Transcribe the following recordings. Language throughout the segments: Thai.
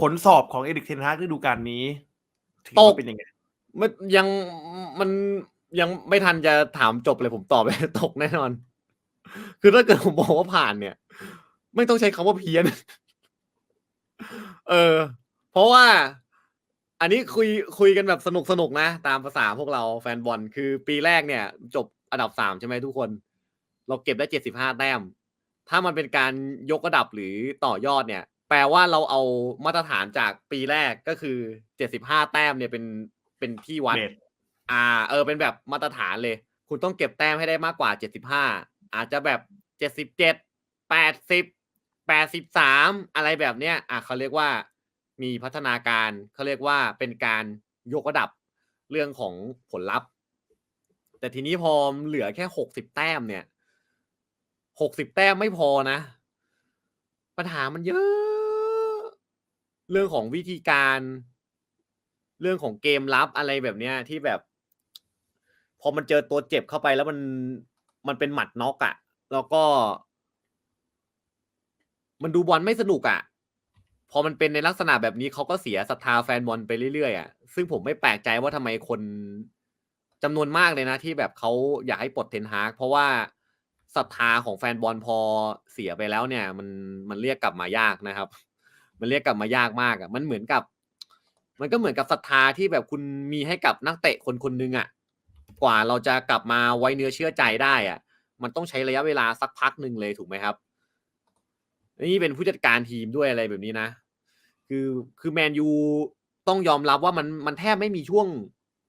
ผลสอบของเอริกเทนฮากฤดูกาลนี้ถือตว่ากเป็นยังไงมันยังมันยังไม่ทันจะถามจบเลยผมตอบไปตกแน่นอน คือถ้าเกิดผมบอกว่าผ่านเนี่ย ไม่ต้องใช้คำว่าเพี้ยน เออ เพราะว่า อันนี้คุยคุยกันแบบสนุกสนุกนะ ตามภาษาพวกเราแฟนบอลคือปีแรกเนี่ย จบอันดับสามใช่ไหมทุกคน เราเก็บได้เจ็ดสิบห้าแต้ม ถ้ามันเป็นการยกระดับหรือต่อยอดเนี่ย แปลว่าเราเอามาตรฐานจากปีแรกก็คือเจ็ดสิบห้าแต้มเนี่ยเป็นเป็นที่วัดเบสอ่า เออ เป็นแบบมาตรฐานเลย คุณต้องเก็บแต้มให้ได้มากกว่าเจ็ดสิบห้าอาจจะแบบเจ็ดสิบเจ็ดแปดสิบแปดสิบสามอะไรแบบเนี้ย อะเขาเรียกว่ามีพัฒนาการเขาเรียกว่าเป็นการยกระดับเรื่องของผลลัพธ์ แต่ทีนี้พอเหลือแค่หกสิบแต้มเนี่ยหกสิบแต้มไม่พอนะ ปัญหามันเยอะ เรื่องของวิธีการ เรื่องของเกมลับอะไรแบบเนี้ยที่แบบ พอมันเจอตัวเจ็บเข้าไปแล้วมันมันเป็นหมัดน็อกอะ่ะ แล้วก็ มันดูบอลไม่สนุกอะ่ะ พอมันเป็นในลักษณะแบบนี้เขาก็เสียศรัทธาแฟนบอลไปเรื่อยๆอะ่ะซึ่งผมไม่แปลกใจว่าทำไมคนจำนวนมากเลยนะ ที่แบบเขาอยากให้ปลดเทนฮากเพราะว่าศรัทธาของแฟนบอลพอเสียไปแล้วเนี่ย มันมันเรียกกลับมายากนะครับ มันเรียกกลับมายากมากอะ่ะมันเหมือนกับ มันก็เหมือนกับศรัทธาที่แบบคุณมีให้กับนักเตะคนคนหนึงอะ่ะกว่าเราจะกลับมาไว้เนื้อเชื่อใจได้อะ่ะ มันต้องใช้ระยะเวลาสักพักหนึ่งเลยถูกไหมครับนี่เป็นผู้จัดการทีมด้วยอะไรแบบนี้นะ คือคือแมนยูต้องยอมรับว่ามันมันแทบไม่มีช่วง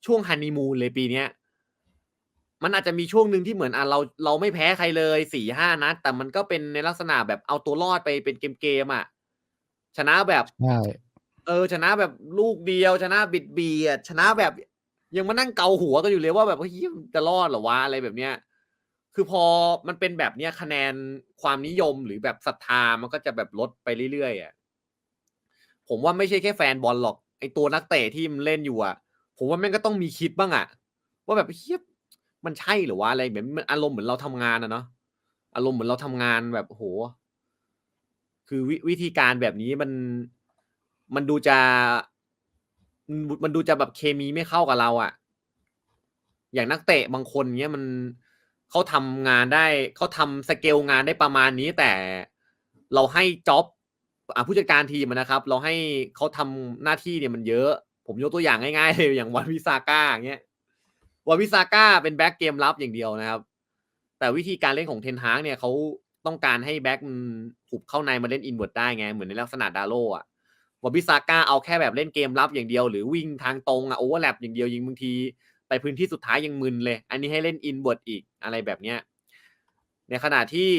ช่วงฮันนีมูนเลยปีเนี้ยมันอาจจะมีช่วงหนึ่งที่เหมือนอะเราเราไม่แพ้ใครเลยสี่ห้านัดแต่มันก็เป็นในลักษณะแบบเอาตัวรอดไปเป็นเกมเกมๆอะ ชนะแบบใช่เออ ชนะแบบลูกเดียว ชนะบิดเบียดชนะแบบ ยังมานั่งเกาหัวกันอยู่เลยว่าแบบเฮ้ยจะรอดเหรอวะอะไรแบบเนี้ยคือพอมันเป็นแบบเนี้ยคะแนนความนิยมหรือแบบศรัทธามันก็จะแบบลดไปเรื่อยๆอะผมว่าไม่ใช่แค่แฟนบอลหรอกไอตัวนักเตะที่มันเล่นอยู่อะ ผมว่าแม่งก็ต้องมีคิดบ้างอะ ว่าแบบเฮียมันใช่หรือวะอะไรเหมือนมันอารมณ์เหมือนเราทำงานอะเนาะอารมณ์เหมือนเราทำงานแบบโห คือววิธีการแบบนี้มันมันดูจะ มันดูจะแบบเคมีไม่เข้ากับเราอะ่ะ อย่างนักเตะบางคนเนี้ยมันเขาทำงานได้เขาทำสเกลงานได้ประมาณนี้ แต่เราให้จ็อบผู้จัดการทีมนะครับ เราให้เขาทำหน้าที่เนี่ยมันเยอะ ผมยกตัวอย่างง่ายๆเลยอย่างวันวิซาก้าอย่างเงี้ยวันวิซาก้าเป็นแบ็กเกมรับอย่างเดียวนะครับ แต่วิธีการเล่นของเทนฮากเนี่ยเขา ต้องการให้แบ็กมันหุบเข้าในมาเล่นอินเวอร์ได้ไง เหมือนในลักษณะดาโลอะวอบิซาก้าเอาแค่แบบเล่นเกมรับอย่างเดียวหรือวิ่งทางตรงอะโอเวอร์แลปอย่างเดียวยิงบางที ไปพื้นที่สุดท้ายยังมึนเลย อันนี้ให้เล่นอินเวอร์อีกอะไรแบบเนี้ยในขณะที่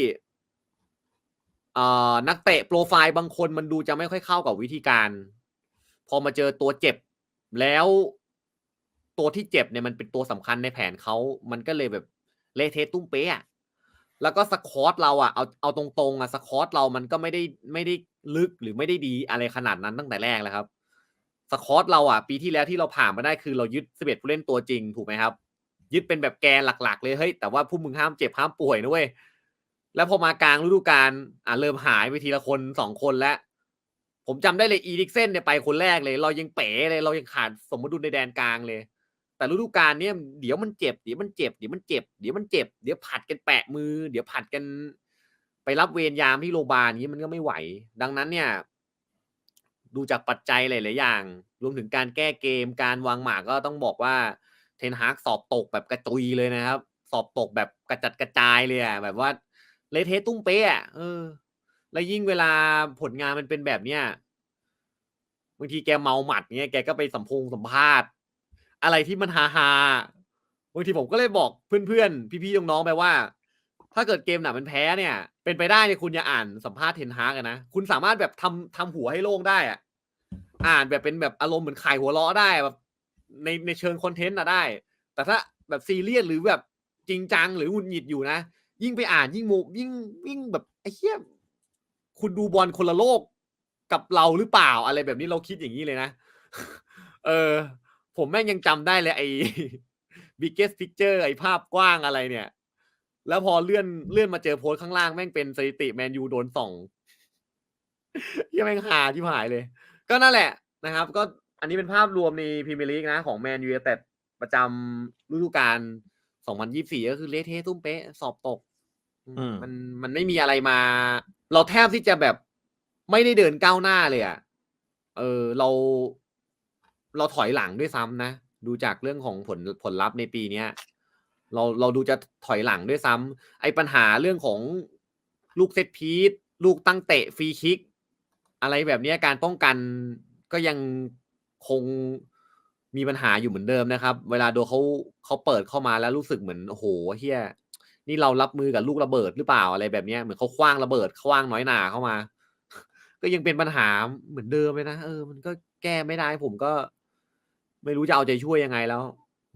นักเตะโปรไฟล์บางคนมันดูจะไม่ค่อยเข้ากับวิธีการ พอมาเจอตัวเจ็บแล้วตัวที่เจ็บเนี่ยมันเป็นตัวสำคัญในแผนเขา มันก็เลยแบบเละเทะตุ้มเป๊ะอะ แล้วก็สคอตเราอะเอาเอาตรงๆอะสคอตเรามันก็ไม่ได้ไม่ได้ลึกหรือไม่ได้ดีอะไรขนาดนั้นตั้งแต่แรกแล้วครับสคอตเราอะปีที่แล้วที่เราผ่านมาได้คือเรายึดสิบเอ็ดผู้เล่นตัวจริงถูกไหมครับ ยึดเป็นแบบแกนหลักๆ เลยเฮ้ยแต่ว่าผู้มึงห้ามเจ็บห้ามป่วยนะเว้ยแล้วพอมากลางฤดูกาลอะเริ่มหายไปทีละคนสองคนแล้วผมจำได้เลยอีดิกเซนเนี่ยไปคนแรกเลย เรายังเป๋เลยเรายังขาดสมดุลในแดนกลางเลย แต่ฤดูกาลเนี่ยเดี๋ยวมันเจ็บเดี๋ยวมันเจ็บเดี๋ยวมันเจ็บเดี๋ยวมันเจ็บเดี๋ยวผัดกันแปะมือ เดี๋ยวผัดกัน ไปรับเวรยามที่โรงพยาบาลนี้มันก็ไม่ไหว ดังนั้นเนี่ย ดูจากปัจจัยหลายๆอย่าง รวมถึงการแก้เกมการวางหมากก็ต้องบอกว่าเทนฮากสอบตกแบบกระจุยเลยนะครับ สอบตกแบบกระจัดกระจายเลยอะแบบว่าเลเทตุ้มเป๊ะอะเออ แล้วยิ่งเวลาผลงานมันเป็นแบบเนี้ยบางทีแกเมาหมัดเงี้ยแกก็ไปสัมพงสัมภาษณ์ อะไรที่มันฮาฮาๆบางทีผมก็เลยบอกเพื่อนๆ พี่ๆ น้องๆ ไปว่า ถ้าเกิดเกมหนักมันแพ้เนี่ย เป็นไปได้เนี่ยคุณอย่าอ่านสัมภาษณ์เทนฮากอะนะ คุณสามารถแบบทำทำหัวให้โล่งได้อะอ่านแบบเป็นแบบอารมณ์เหมือนขายหัวเราะได้แบบในในเชิงคอนเทนต์อะได้ แต่ถ้าแบบซีเรียสหรือแบบจริงจังหรือหงุดหงิดอยู่นะ ยิ่งไปอ่านยิ่งโมยิ่งยิ่งแบบไอ้เหี้ยคุณดูบอลคนละโลกกับเราหรือเปล่าอะไรแบบนี้เราคิดอย่างนี้เลยนะ เออ ผมแม่งยังจำได้เลยไอ้ biggest picture ไอ้ภาพกว้างอะไรเนี่ย แล้วพอเลื่อนเลื่อนมาเจอโพสต์ข้างล่างแม่งเป็นสถิติแมนยูโดนส่องยังแม่งหาที่หายเลย ก็นั่นแหละนะครับ ก็อันนี้เป็นภาพรวมในพรีเมียร์ลีกนะของแมนยูแต่ประจำฤดูกาล 2024 ก็คือเละเทะตุ้มเป๊ะ สอบตกอืมมันมันไม่มีอะไรมา เราแทบที่จะแบบไม่ได้เดินก้าวหน้าเลยอะ่ะ เออ เรา เราถอยหลังด้วยซ้ำนะ ดูจากเรื่องของผลผลลัพธ์ในปีเนี้ยเราเราดูจะถอยหลังด้วยซ้ำไอ้ปัญหาเรื่องของลูกเซตพีซลูกตั้งเตะฟรีคิก อะไรแบบนี้การป้องกันก็ยังคงมีปัญหาอยู่เหมือนเดิมนะครับ เวลาโดเขาเขาเปิดเข้ามาแล้วรู้สึกเหมือนโอ้โหเฮียนี่เรารับมือกับลูกระเบิดหรือเปล่าอะไรแบบนี้เหมือนเขาคว้างระเบิดคว้างน้อยหนาเข้ามา ก็ยังเป็นปัญหาเหมือนเดิมเลยนะเออ มันก็แก้ไม่ได้ผมก็ ไม่รู้จะเอาใจช่วยยังไงแล้ว